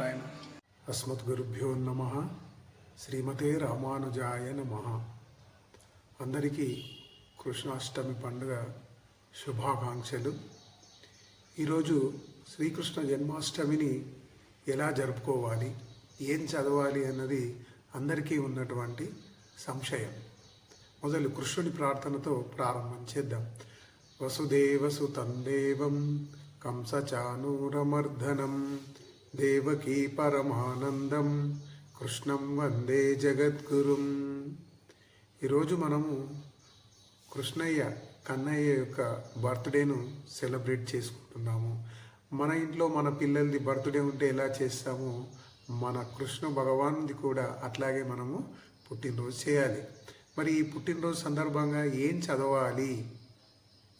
ఆయన అస్మద్గురుభ్యో నమ. శ్రీమతే రామానుజాయ నమ. అందరికీ కృష్ణాష్టమి పండుగ శుభాకాంక్షలు. ఈరోజు శ్రీకృష్ణ జన్మాష్టమిని ఎలా జరుపుకోవాలి ఏం చదవాలి అన్నది అందరికీ ఉన్నటువంటి సంశయం. మొదలు కృష్ణుని ప్రార్థనతో ప్రారంభం చేద్దాం. వసుదేవసుతం దేవం కంసచానూరమర్దనం. దేవకీ పరమానందం. కృష్ణం వందే జగద్గురుం. ఈరోజు మనము కృష్ణయ్య కన్నయ్య యొక్క బర్త్డేను సెలబ్రేట్ చేసుకుంటున్నాము. మన ఇంట్లో మన పిల్లలది బర్త్డే ఉంటే ఎలా చేస్తామో మన కృష్ణ భగవానుది కూడా అట్లాగే మనము పుట్టినరోజు చేయాలి. మరి ఈ పుట్టినరోజు సందర్భంగా ఏం చదవాలి?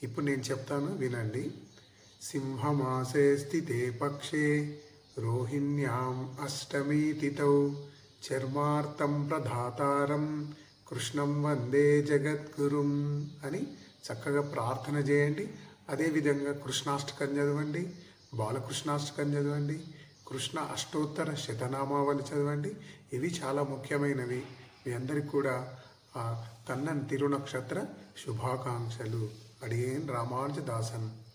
ఇప్పుడు నేను చెప్తాను వినండి. సింహమాసే స్థితే పక్షే రోహిణ్యాం అష్టమీతిథౌ చర్మార్థం ప్రధాతారం కృష్ణం వందే జగద్గురుం అని చక్కగా ప్రార్థన చేయండి. అదేవిధంగా కృష్ణాష్టకం చదవండి బాలకృష్ణాష్టకం చదవండి కృష్ణ అష్టోత్తర శతనామావళి చదవండి. ఇవి చాలా ముఖ్యమైనవి. మీ అందరికీ కూడా కన్నన్ తిరునక్షత్ర శుభాకాంక్షలు. అడిగేన్ రామానుజదాసన్.